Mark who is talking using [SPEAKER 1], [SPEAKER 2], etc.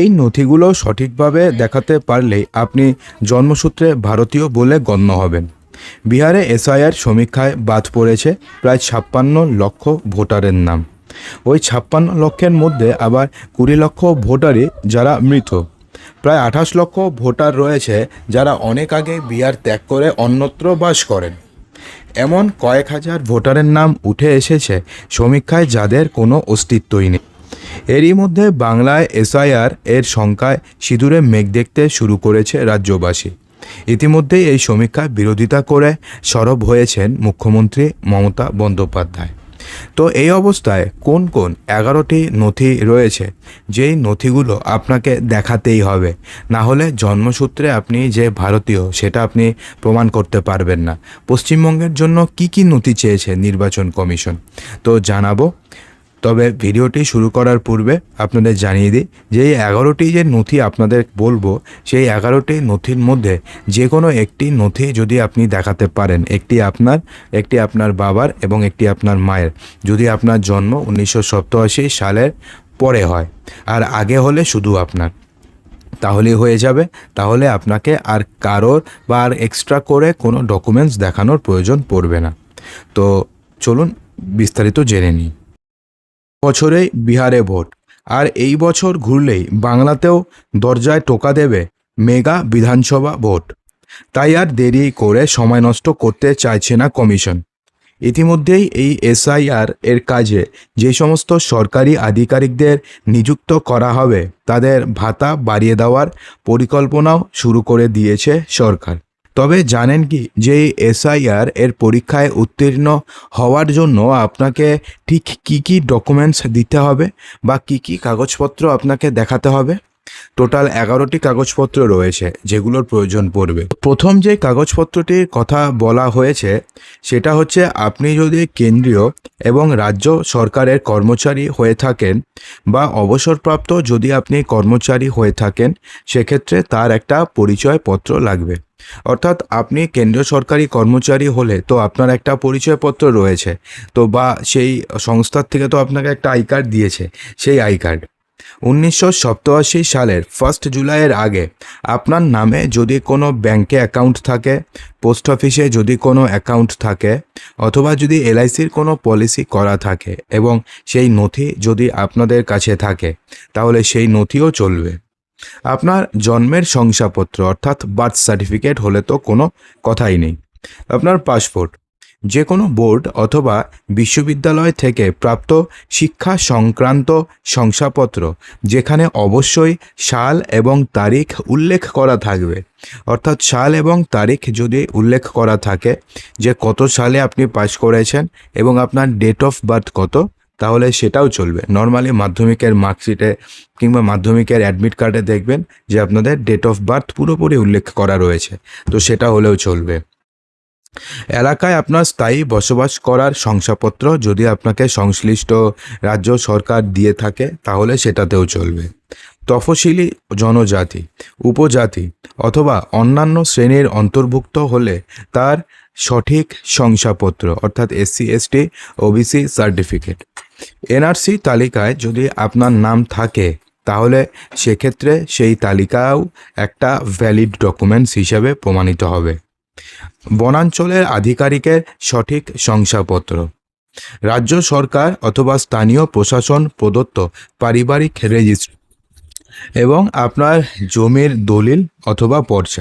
[SPEAKER 1] এই নথিগুলো সঠিকভাবে দেখাতে পারলেই আপনি জন্মসূত্রে ভারতীয় বলে গণ্য হবেন। বিহারে এসআইআর সমীক্ষায় বাদ পড়েছে প্রায় ছাপ্পান্ন লক্ষ ভোটারের নাম। ওই ছাপ্পান্ন লক্ষের মধ্যে আবার কুড়ি লক্ষ ভোটারই যারা মৃত। প্রায় আঠাশ লক্ষ ভোটার রয়েছে যারা অনেক আগে বিহার ত্যাগ করে অন্যত্র বাস করেন। এমন কয়েক হাজার ভোটারের নাম উঠে এসেছে সমীক্ষায় যাদের কোনো অস্তিত্বই নেই। এরই মধ্যে বাংলায় এসআইআর এর সংখ্যায় সিঁদুরে মেঘ দেখতে শুরু করেছে রাজ্যবাসী। ইতিমধ্যেই এই সমীক্ষায় বিরোধিতা করে সরব হয়েছেন মুখ্যমন্ত্রী মমতা বন্দ্যোপাধ্যায়। তো এই অবস্থায় কোন কোন এগারোটি নথি রয়েছে? যেই নথিগুলো আপনাকে দেখাতেই হবে। না হলে জন্মসূত্রে আপনি যে ভারতীয়, সেটা আপনি প্রমাণ করতে পারবেন না। পশ্চিমবঙ্গের জন্য কি কি নথি চেয়েছে নির্বাচন কমিশন? তো জানাব। তবে ভিডিওটি শুরু করার পূর্বে আপনাদের জানিয়ে দিই যে এই এগারোটি যে নথি আপনাদের বলব, সেই এগারোটি নথির মধ্যে যে কোনো একটি নথি যদি আপনি দেখাতে পারেন, একটি আপনার একটি আপনার বাবার এবং একটি আপনার মায়ের, যদি আপনার জন্ম উনিশশো সালের পরে হয়, আর আগে হলে শুধু আপনার। তাহলেই হয়ে যাবে। তাহলে আপনাকে আর কারোর বা আর এক্সট্রা করে কোনো ডকুমেন্টস দেখানোর প্রয়োজন পড়বে না। তো চলুন বিস্তারিত জেনে নিই। বছরেই বিহারে ভোট। আর এই বছর ঘুরলেই বাংলাতেও দরজায় টোকা দেবে মেগা বিধানসভা ভোট। তাই আর দেরি করে সময় নষ্ট করতে চাইছে না কমিশন। ইতিমধ্যেই এই এসআইআর এর কাজে যে সমস্ত সরকারি আধিকারিকদের নিযুক্ত করা হবে, তাদের ভাতা বাড়িয়ে দেওয়ার পরিকল্পনাও শুরু করে দিয়েছে সরকার। তবে জানেন কি, যে এসআইআর এর পরীক্ষায় উত্তীর্ণ হওয়ার জন্য আপনাকে ঠিক কি কি ডকুমেন্টস দিতে হবে বা কি কি কাগজপত্র আপনাকে দেখাতে হবে? টোটাল এগারোটি কাগজপত্র রয়েছে যেগুলোর প্রয়োজন পড়বে। প্রথম যে কাগজপত্রটির কথা বলা হয়েছে, সেটা হচ্ছে আপনি যদি কেন্দ্রীয় এবং রাজ্য সরকারের কর্মচারী হয়ে থাকেন বা অবসরপ্রাপ্ত যদি আপনি কর্মচারী হয়ে থাকেন, সেক্ষেত্রে তার একটা পরিচয়পত্র লাগবে। অর্থাৎ আপনি কেন্দ্রীয় সরকারি কর্মচারী হলে তো আপনার একটা পরিচয়পত্র রয়েছে, তো বা সেই সংস্থার থেকে তো আপনাকে একটা আই কার্ড দিয়েছে, সেই আই কার্ড। উনিশশো সালের ফার্স্ট জুলাইয়ের আগে আপনার নামে যদি কোনো ব্যাংকে অ্যাকাউন্ট থাকে, পোস্ট অফিসে যদি কোনো অ্যাকাউন্ট থাকে, অথবা যদি এলআইসির কোনো পলিসি করা থাকে এবং সেই নথি যদি আপনাদের কাছে থাকে, তাহলে সেই নথিও চলবে। আপনার জন্মের শংসাপত্র, অর্থাৎ বার্থ সার্টিফিকেট হলে তো কোনো কথাই নেই। আপনার পাসপোর্ট যে কোনো বোর্ড অথবা বিশ্ববিদ্যালয় থেকে প্রাপ্ত শিক্ষা সংক্রান্ত শংসাপত্র, যেখানে অবশ্যই সাল এবং তারিখ উল্লেখ করা থাকবে। অর্থাৎ সাল এবং তারিখ যদি উল্লেখ করা থাকে যে কত সালে আপনি পাস করেছেন এবং আপনার ডেট অফ বার্থ কত তাহলে সেটাও চলবে। নর্মালি মাধ্যমিকের মার্কশিটে কিংবা মাধ্যমিকের অ্যাডমিট কার্ডে দেখবেন যে আপনাদের ডেট অফ বার্থ পুরোপুরি উল্লেখ করা রয়েছে। তো সেটা হলেও চলবে। এলাকায় আপনার স্থায়ী বসবাস করার শংসাপত্র যদি আপনাকে সংশ্লিষ্ট রাজ্য সরকার দিয়ে থাকে, তাহলে সেটাতেও চলবে। তফসিলি জনজাতি, উপজাতি অথবা অন্যান্য শ্রেণির অন্তর্ভুক্ত হলে তার সঠিক শংসাপত্র অর্থাৎ SC ST OBC certificate NRC তালিকায় যদি আপনার নাম থাকে, তাহলে সেক্ষেত্রে সেই তালিকাও একটা ভ্যালিড ডকুমেন্টস হিসেবে প্রমাণিত হবে। বনাঞ্চলের আধিকারিকের সঠিক শংসাপত্র। রাজ্য সরকার অথবা স্থানীয় প্রশাসন প্রদত্ত পারিবারিক রেজিস্ট্রি এবং আপনার জমির দলিল অথবা পর্চা